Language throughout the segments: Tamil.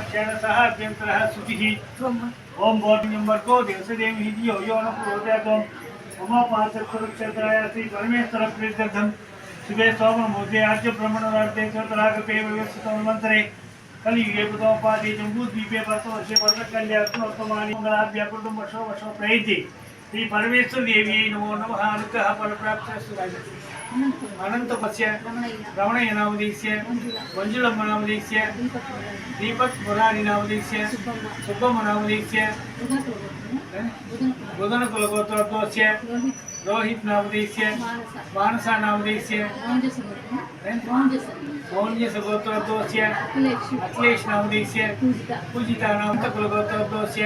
क्षणतः अभ्यन्तरः सुतिः ॐ बोर्डिङ्ग् नम्बर् को देवसदेवी यो यो न पुरोदयातं मम पाचक्षुरुक्षेत्राय श्रीपरमेश्वरप्रीत्यर्थं शिवे सोमं भोजे आर्यब्रह्मणोरार्थे चोतरागपे भगवत्सुतमन्त्रे कलियुगे प्रथमोपाधि जम्बूद्वीपे वर्षे वर्षकल्यार्थमर्थमानि मङ्गलाभ्यः कुटुम्बशो वर्षो प्रयति श्री परमेश्वर देव्यै नमो नमः अनुग्रह फलप्राप्त अनन्तपस्य रमणय नामदेस्य मञ्जुलम्ब नामदेस्य दीपक मुरारी नामदेस्य सुब्बम्म नामदेस्य बुधन कुलगोत्रोद्भवस्य रोहित नामदेस्य मानसा नामदेस्य मौन्यस गोत्रोद्भवस्य अखिलेश नामदेस्य पूजिता नाम कुलगोत्रोद्भवस्य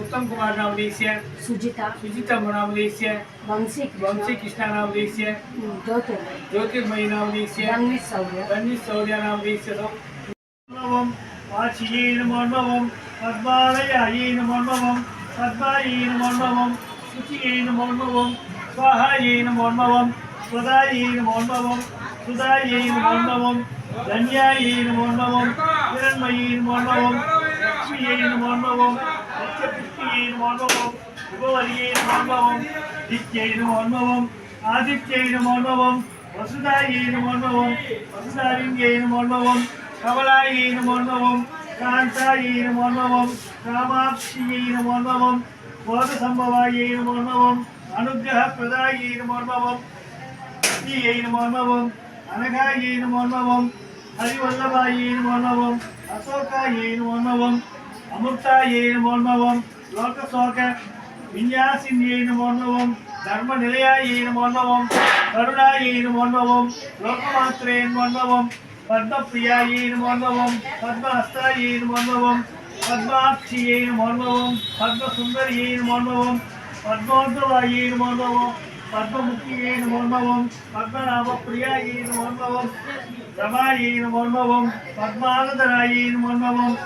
उत्तम कुमार नामदेश्य सुजिता। सुजिता नामदेश्य वंशी वंशी कृष्णा। नामदेश्य हम्म, ज्योतिर्मयी। ज्योतिर्मयी नामदेश्य रन्वित सौर्य रन्वित सौर्य नामदेश्य मन्वम वाचियेन मन्वम पद्मालयायेन मन्वम पद्मायेन मन्वम शुचियेन मन्वम கிருஷ்டியேனும் அன்பவம் உபவரியேனும் அன்பவம் திச்சேனும் அன்பவம் ஆதித்யேனும் அன்பவம் வசுதாயேனும் அன்பவம் வசுதாரிங்கேனும் அன்பவம் கமலாயேனும் அன்பவம் காந்தாயேனும் அன்பவம் ராமாட்சியேனும் அன்பவம் போத சம்பவாயேனும் அன்பவம் அனுகிரக பிரதாயேனும் அன்பவம் சக்தியேனும் அன்பவம் அனகாயேனும் அன்பவம் ஹரிவல்லபாயேனும் அன்பவம் அசோகாயேனும் அமிர்தாயை மோன்மவம் லோக சோக விஞ்ஞாசின்யை மோன்மவம் தர்ம நிலையாயை மோன்மவம் கருணாயை மோன்மவம் லோகமாத்திரே மோன்மவம் பத்மபிரியாயை மோன்மவம் பத்மஹஸ்தாயை மோன்மவம் பத்மாட்சியை மோன்மவம் பத்மசுந்தரியை மோன்மவம் பத்மோந்தவாயை மோன்மவம் பத்மமுக்கியை மோன்மவம் பத்மநாப பிரியாயை மோன்மவம் ரமாயை மோன்மவம் பத்மானந்தராயை மோன்மவம்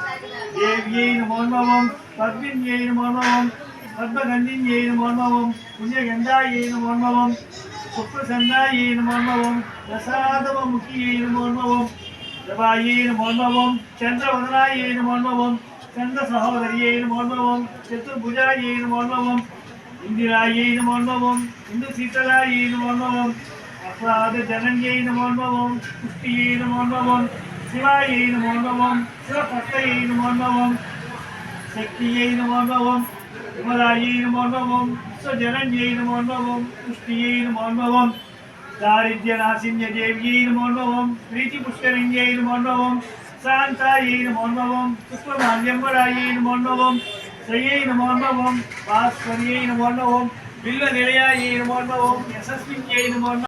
தேவியை நமோன்மவம் பத்மின்யை நமோன்மவம் பத்மகன்னியை நமோன்மவம் புண்ணியகந்தாயை நமோன்மவம் சுப்ரசன்னாயை நமோன்மவம் பிரசாதம முக்கியை நமோன்மவம் பிரபாயை நமோன்மவம் சந்திரவதனாயை நமோன்மவம் கந்த சகோதரியை நமோன்மவம் சத்துர்புஜாயை நமோன்மவம் இந்திராயை நமோன்மவம் இந்து சீதலாயை நமோன்மவம் அப்ராத ஜனன்யை நமோன்மவம் புஷ்டியை நமோன்மவம் சிவாயை நமோன்மவம் சிவபக்தையை நமோன்மவம் சக்தியை நமோன்மவம் விமலாயை நமோன்மவம் விஸ்வஜரண்யை நமோன்மவம் புஷ்டியை நமோன்மவம் தாரித்யநாசின்ய தேவியை நமோன்மவம் பிரீத்தி புஷ்கரிஞ்யை நமோன்மவம் சாந்தாயை நமோன்மவம் புஷ்பமால்யம்பராயை நமோன்மவம் ஸ்ரீயை நமோன்மவம் பாஸ்வரியை நமோன்மவம் வில்ல நிலையாயை நமோன்மவம் யசஸ்வின்யை நமோன்மவம்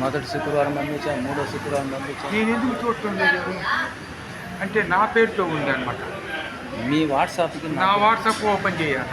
మొదటి శుక్రవారం పంపించా మూడో శుక్రవారం పంపించా. నేను ఎందుకు చూస్తుండలేదు అంటే నా పేరుతో ఉంది అనమాట మీ వాట్సాప్కి నా వాట్సాప్ ఓపెన్ చేయాలి?